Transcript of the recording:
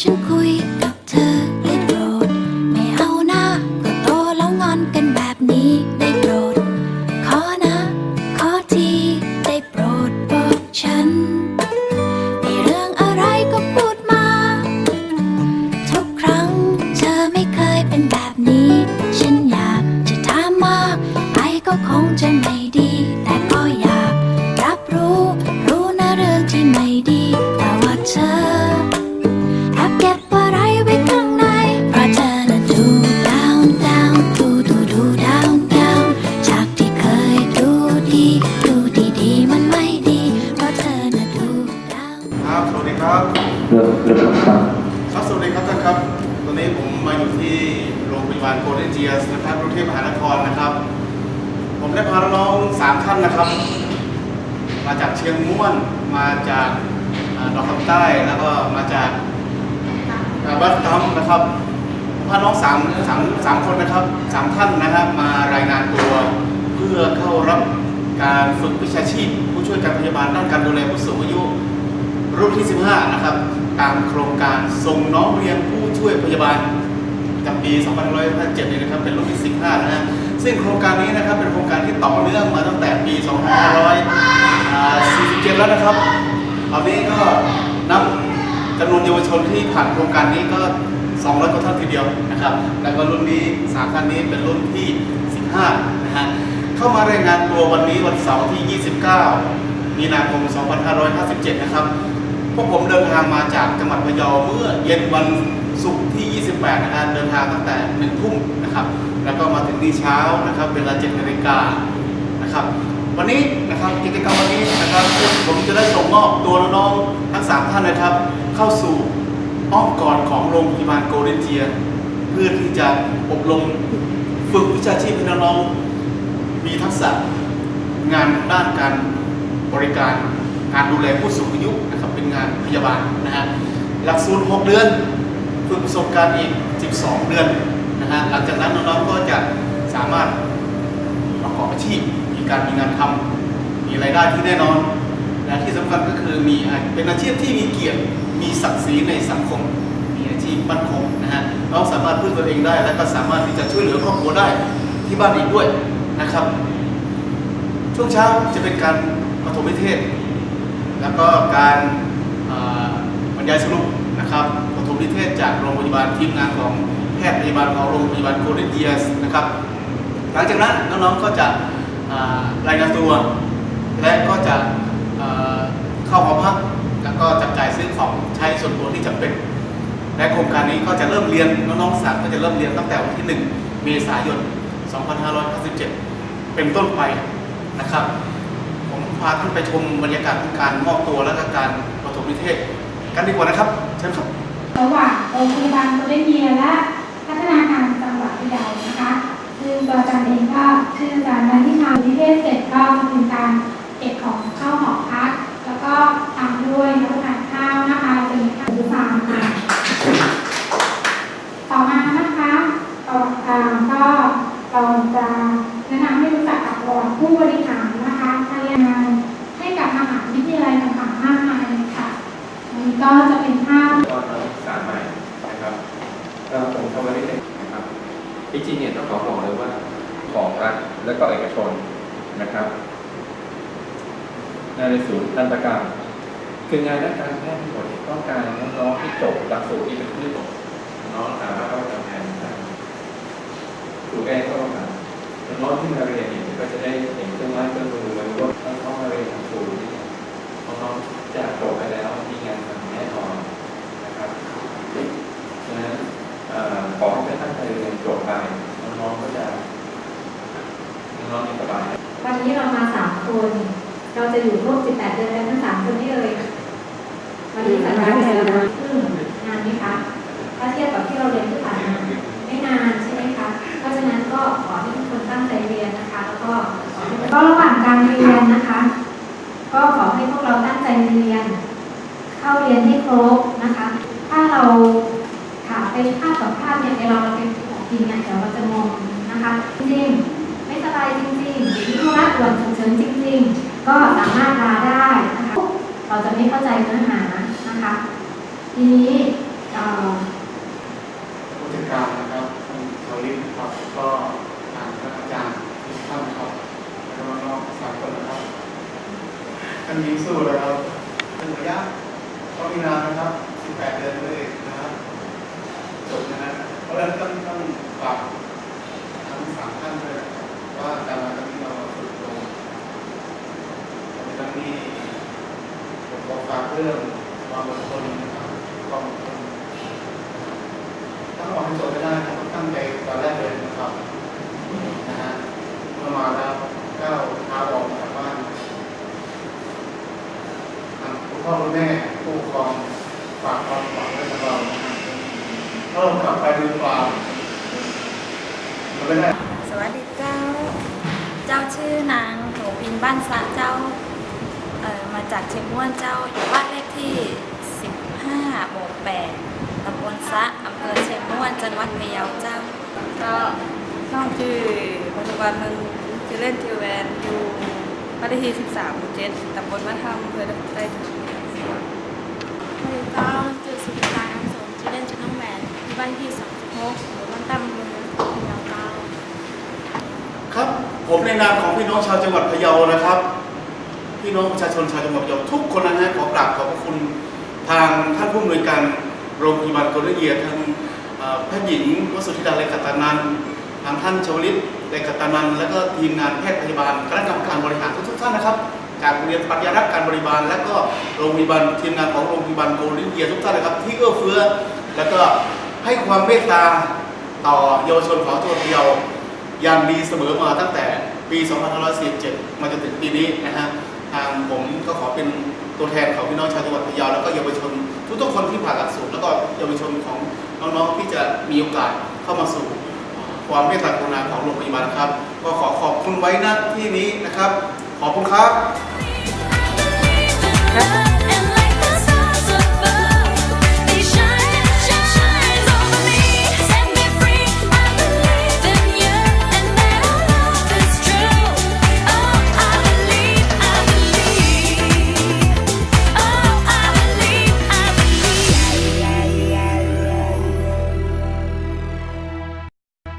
ฉัน ดีครับเริ่มเริ่มครับครับสวัสดีครับท่านครับ ตอนนี้ผมมาอยู่ที่โรงพยาบาลโกลเด้นเจียสนะครับกรุงเทพมหานครนะครับ ผมได้พาน้องๆสามท่านนะครับ มาจากเชียงม่วนมาจากอ่าดอกคำใต้แล้วก็มาจากอ่าบ้านตำนะครับผมพาน้องสามสามสามคนนะครับสามท่านนะครับมารายงานตัวเพื่อเข้ารับการฝึกวิชาชีพ ผู้ช่วยการพยาบาลด้านการดูแลผู้สูงอายุ รุ่นที่ 15 นะครับ ตามโครงการส่งน้องเรียนผู้ช่วยพยาบาลประจำปี 2557นี่นะครับ เป็นรุ่นที่ 15 นะฮะ ซึ่งโครงการนี้นะครับเป็นโครงการที่ต่อเนื่องมาตั้งแต่ปี 2547 แล้วนะครับตอนนี้ก็นำจำนวนเยาวชนที่ผ่านโครงการนี้ก็ 200 กว่าท่านทีเดียวนะครับ แล้วก็รุ่นนี้สามท่านนี้เป็นรุ่นที่ 15 นะฮะ เข้ามารายงานตัววันนี้วันเสาร์ที่ 29 มีนาคม 2557 นะครับ พวกผมเดินทางมาจากจังหวัดพะเยาเมื่อเย็นวันศุกร์ที่ 28 นะครับ เดินทางตั้งแต่1ทุ่มนะครับ แล้วก็มาถึงนี่เช้านะครับ เวลา7นาฬิกานะครับ วันนี้นะครับกิจกรรมวันนี้นะครับ ผมจะได้ส่งมอบตัวน้องๆทั้ง 3 ท่านนะครับ เข้าสู่อ้อมกอดของโรงพยาบาลโกลเด้นเจีย เพื่อที่จะอบรมฝึกวิชาชีพให้น้องๆมีทักษะงานด้านการบริการการดูแลผู้สูงอายุนะครับ งานพยาบาลนะฮะหลักสูตร 6 เดือน ฝึกประสบการณ์อีก 12 เดือนนะฮะหลังจากนั้นน้องๆก็จะสามารถประกอบอาชีพมีการมีงานทำมีรายได้ที่แน่นอนและที่สำคัญก็คือมีเป็นอาชีพที่มีเกียรติมีศักดิ์ศรีในสังคม มีอาชีพมั่นคงนะฮะเราสามารถพึ่งตัวเองได้ และก็สามารถที่จะช่วยเหลือครอบครัวได้ที่บ้านอีกด้วยนะครับ ช่วงเช้าจะเป็นการปฐมเทศ แล้วก็การ ยายสรุปนะครับปฐมนิเทศจากโรงพยาบาลทีมงานของแพทย์พยาบาลของโรงพยาบาลโกลเด้นเดียสนะครับ หลังจากนั้นน้องๆก็จะรายงานตัว และก็จะเข้าหอพัก แล้วก็จับจ่ายซื้อของใช้ส่วนตัวที่จำเป็น และโครงการนี้ก็จะเริ่มเรียนน้องๆสามก็จะเริ่มเรียนตั้งแต่วันที่ 1 เมษายน 2557 เป็นต้นไปนะครับ ผมพาท่านไปชมบรรยากาศของการมอบตัวและก็การปฐมนิเทศ กันดีกว่านะครับเชิญครับระหว่างโรงพยาบาลโคเดเนียและพัฒนาการจังหวัดพะเยานะคะซึ่งตัวอาจารย์เองก็ชื่ออาจารย์นันทิมาวิเทศเสร็จก็เป็นการเก็บของเข้าหอพัก แล้วก็ตามด้วยรับประทานข้าวนะคะจะมีข้าวหมูสามค่ะ ต่อมานะคะต่ออ่าก็เราจะแนะนำให้รู้จักกับประวัติผู้บริหารนะคะทำงานให้กับมหาวิทยาลัยต่างๆมากมายเลยค่ะอันนี้ก็จะเป็นภาพ ก็นักศึกษาใหม่นะครับก็ผมเข้ามาได้เลยนะครับที่จริงเนี่ยต้องขอบอกเลยว่าของรัฐและก็เอกชนนะครับงาน ในศูนย์ทันตกรรม คืองานด้านการแพทย์ทั้งหมดเนี่ต้องการน้องๆที่จบหลักสูตรที่เป็นพื้นน้องสามารถเข้าทำงานได้ถูกแก้ก็ต้องการน้องที่มาเรียนเนี่ยก็จะได้เห็นเครื่องไม้เครื่องมือมันว่าต้องมาเรียนทางศูนย์เนี่ยน้องๆจะจบไปแล้วมีงานทำแน่นอนนะครับฉะนั้นขอให้ตั้งใจเรียนจบไปน้องๆก็จะน้องๆมีสบายวันนี้เรามาสามคน เราจะอยู่ครบ18 เดือนกันทั้งสามคนนี่เลยวันนี้สัญญาเสร็จแล้วนะอืมนานไหมคะถ้าเทียบกับที่เราเรียนที่ผ่านมาไม่นานใช่ไหมคะเพราะฉะนั้นก็ขอให้ทุกคนตั้งใจเรียนนะคะ แล้วก็ขอให้ก็ระหว่างการเรียนนะคะ ก็ขอให้พวกเราตั้งใจเรียน เข้าเรียนให้ครบนะคะ ถ้าเราขามไปภาพต่อภาพเนี่ยเวลาเราไปของจริงเนี่ยเดี๋ยวเราจะงงนะคะจริงไม่สบายจริงๆหรือมีธุระด่วนฉุกเฉินจริง ๆก็สามารถลาได้นะคะเราจะไม่เข้าใจเนื้อหานะคะ ทีนี้ผู้จัดการนะครับคุณชลิศครับก็ทางอาจารย์ทุกท่านครับแล้วก็น้องสามคนนะครับท่านยิงสู้เลยครับเป็นระยะก็มีนานนะครับ 18 เดือนเลยนะครับจบนะฮะเพราะฉะนั้นต้องต้องฝากทั้งสามท่านด้วยนะครับว่าการมาครั้งนี้เราฝึกลงในครั้งนี้ผมขอฝาก เรื่องความอดทนความอดทนถ้าเราให้จบไม่ได้เราต้องตั้งใจตอนแรกเลยนะครับนะฮะเมื่อมาแล้วก้าวเท้าออกจากบ้านทางคุณพ่อคุณแม่ผู้ปกครองฝากความหวังไว้กับเราถ้าเรากลับไปมือเปล่าเราไม่ได้สวัสดีเจ้า เจ้าชื่อนางโถพินบ้านสะเจ้า ออมาจากเชียงม่วนเจ้าอยู่บ้านเลขที่ 15หมู่8ตำบลสะอำเภอเชียงม่วนจังหวัดพะเยาเจ้า ก็น้องชื่อปัจจุบันมันชื่อเล่นทิวแวนอยู่บ้านเลขที่ 13หมู่7ตำบลมะทำอำเภอตะไคร้สวัสดีเจ้าจือสุภาน้ำสมชื่อเล่นชื่อน้องแวนที่บ้านที่สองหกหรือบ้านตั้มเมืองพะเยาเจ้าครับ ผมในนามของพี่น้องชาวจังหวัดพะเยานะครับ พี่น้องประชาชนชาวจังหวัดพะเยาทุกคนนะฮะขอกราบขอบพระคุณทางท่านผู้อำนวยการโรงพยาบาลโกลเด้นเยียทางเอ่อแพทย์หญิงวสุธิดาเลกตานันทางท่านชวลิตเลกตานันและก็ทีมงานแพทย์พยาบาลคณะกรรมการบริหารทุกๆท่านนะครับจากโรงเรียนปัญญารักษ์การบริบาล และก็โรงพยาบาลทีมงานของโรงพยาบาลโกลเด้นเยียทุกท่านนะครับ ที่เอื้อเฟื้อ แล้วก็ให้ความเมตตาต่อเยาวชนของจังหวัดพะเยาอย่างดีเสมอมาตั้งแต่ปี 2547 มาจนถึงปีนี้นะฮะ ทางผมก็ขอเป็นตัวแทนของพี่น้องชาวจังหวัดพะเยาแล้วก็เยาวชนทุกๆคนที่ผ่านหลักสูตรแล้วก็เยาวชนของน้องๆที่จะมีโอกาสเข้ามาสู่ความเมตตากรุณาของโรงพยาบาลครับ ก็ขอขอบคุณไว้ณที่นี้นะครับ ขอบคุณครับ